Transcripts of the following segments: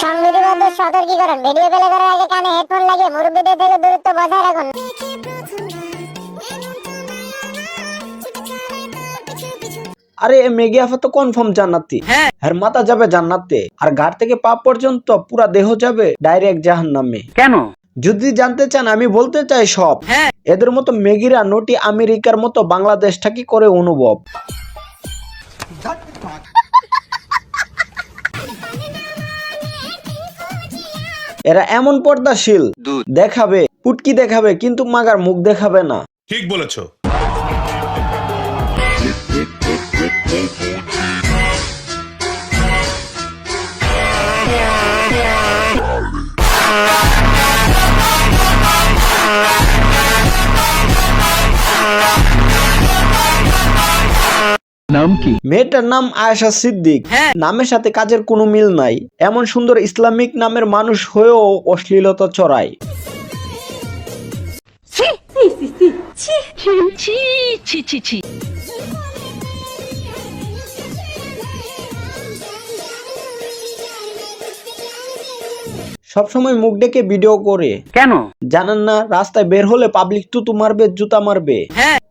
সংবিধিবদ্ধ সতর্কীকরণ video play করার আগে কানে হেডফোন লাগিয়ে মুরব্বীদের থেকে দূরত্ব বজায় রাখুন। আরে মেঘি আফা তো কনফার্ম জান্নাতি। হ্যাঁ। মাথা যাবে জান্নাতে। আর ঘাট থেকে পা পর্যন্ত পুরা দেহ যাবে ডাইরেক্ট জাহান্নামে। কেন? যদি জানতে চান আমি বলতে চাই সব। এদের মতো মেগিরা নটি আমেরিকার মতো বাংলাদেশটা কি করে অনুভব। এরা এমন পর্দাশীল। দেখাবে পুটকি দেখাবে কিন্তু মাগার মুখ দেখাবে না। ঠিক বলেছ। মেয়েটার নাম আয়েশা সিদ্দিক। নামের সাথে কাজের কোনো মিল নাই। এমন সুন্দর ইসলামিক নামের মানুষ হয়েও অশ্লীলতা চড়ায় সবসময় মুখ ডেকে ভিডিও করে। কেন? জানেন না রাস্তায় বের হলে পাবলিক তুতু মারবে জুতা মারবে।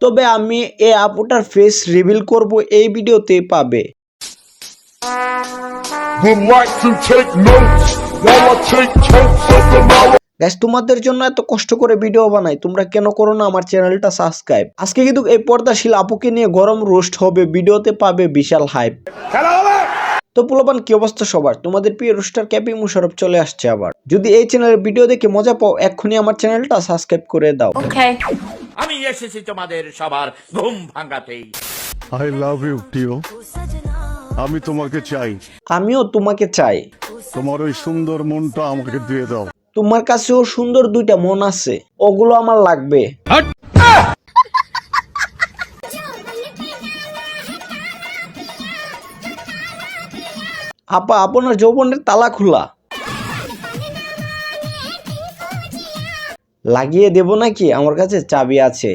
তবে আমি এই আপুটার ফেস রিভিল করব এই ভিডিওতে পাবে. গ্যাস তোমাদের জন্য এত কষ্ট করে ভিডিও বানাই তোমরা কেন করো না আমার চ্যানেলটা সাবস্ক্রাইব আজকে কিন্তু এই পর্দাশীল আপুকে নিয়ে গরম রোস্ট হবে ভিডিওতে পাবে বিশাল হাইপ তো পোলাপান কি অবস্থা সবার? তোমাদের প্রিয় রোস্টার ক্যাপি মুশারফ চলে আসছে আবার। যদি এই চ্যানেলের ভিডিও দেখে মজা পাও এক্ষুনি আমার চ্যানেলটা সাবস্ক্রাইব করে দাও। আমি এসেছি তোমাদের সবার ঘুম ভাঙাতেই। I love you, টিও আমি তোমাকে চাই। আমিও তোমাকে চাই। তোমার ওই সুন্দর মনটা আমাকে দিয়ে দাও। তোমার কাছেও সুন্দর দুইটা মন আছে। ওগুলো আমার লাগবে। আপা আপনার যৌবনের তালা খোলা। লাগিয়ে দেব নাকি? আমার কাছে চাবি আছে।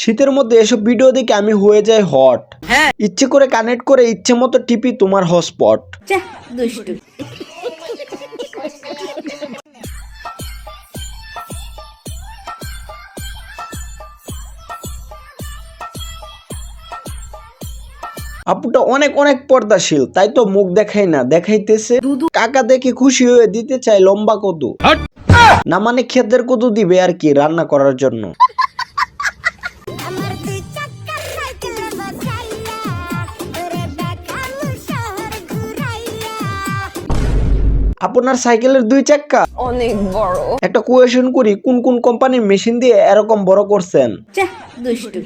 শীতের মধ্যে এসব ভিডিও দেখে আমি হয়ে যাই হট। ইচ্ছে করে কানেক্ট করে ইচ্ছে মতো টিপি তোমার হটস্পট আপুটা অনেক অনেক পর্দাশীল তাই তো মুখ দেখাই না দেখাইতেছে। কাকা দেখে খুশি হয়ে দিতে চাই লম্বা কদু। না মানে ক্ষেতের কদু দিবে আর কি রান্না করার জন্য। আমার দুই চাক্কা সাইকেল বাজাইয়া ওরে দেখালু শহর ঘুরাইয়া। আপনার সাইকেলের দুই চাক্কা? অনেক বড়। একটা কোয়েশন করি কোন কোন কোম্পানির মেশিন দিয়ে এরকম বড় করছেন? দুষ্টু।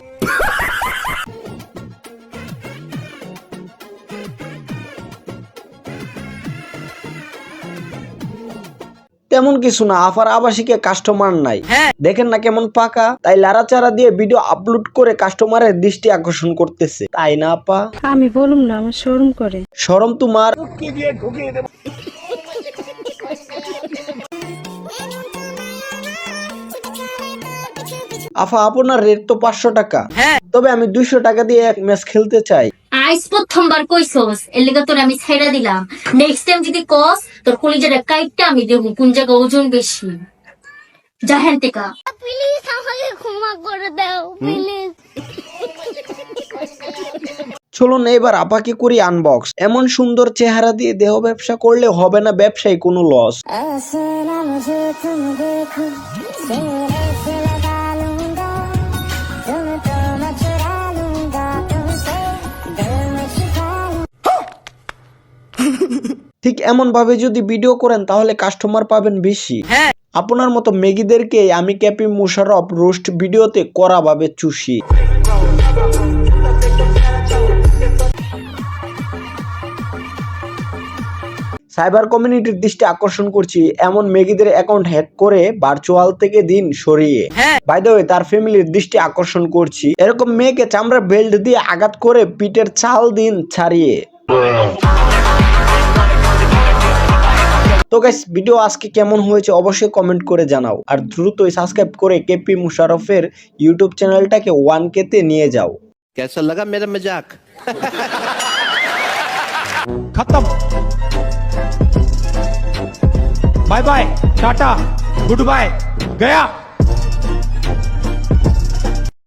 তেমন কিছু না আফার আবাসিকে কাস্টমার নাই। দেখেন না কেমন পাকা? তাই লারাচারা দিয়ে ভিডিও আপলোড করে কাস্টমারের দৃষ্টি আকর্ষণ করতেছে। তাই না আপা? আমি বলুম না আমার শরম করে। শরম তোমার। আফা আপনার রেট তো পাঁচশো টাকা। তবে আমি দুইশো টাকা দিয়ে এক ম্যাচ খেলতে চাই। আইস প্রথমবার কইছস এর লেগে তোর আমি ছাইড়া দিলাম। নেক্সট টাইম যদি কস তোর কলিজাটা কাইটটা আমি দেবো কোন জায়গা ওজন বেশি। জাহেন টেকা। প্লিজ আমাকে ক্ষমা করে দাও প্লিজ চলুন এবার আপাকে করি আনবক্স এমন সুন্দর চেহারা দিয়ে দেহ ব্যবসা করলে হবে না ব্যবসায় কোনো লস ঠিক এমন ভাবে যদি ভিডিও করেন তাহলে কাস্টমার পাবেন বেশি। আপনার মতো মেগিদেরকে আমি ক্যাপি মুশারফ রোস্ট ভিডিওতে করা ভাবে চুষি। সাইবার কমিউনিটির দৃষ্টি আকর্ষণ করছি এমন মেগিদের অ্যাকাউন্ট হ্যাক করে ভার্চুয়াল থেকে দিন সরিয়ে। বাই দ্য তার ফ্যামিলির দৃষ্টি আকর্ষণ করছি। এরকম মেয়েকে চামড়া বেল্ট দিয়ে আঘাত করে পিঠের চাল দিন ছাড়িয়ে। তো গাইস ভিডিও আজকে কেমন হয়েছে অবশ্যই কমেন্ট করে জানাও। আর দ্রুতই সাবস্ক্রাইব করে কেপি মুশারফের ইউটিউব চ্যানেলটাকে ওয়ান কে তে নিয়ে যাও। কেসা লাগা মেরে মজাক খতম bye bye tata good bye Gaya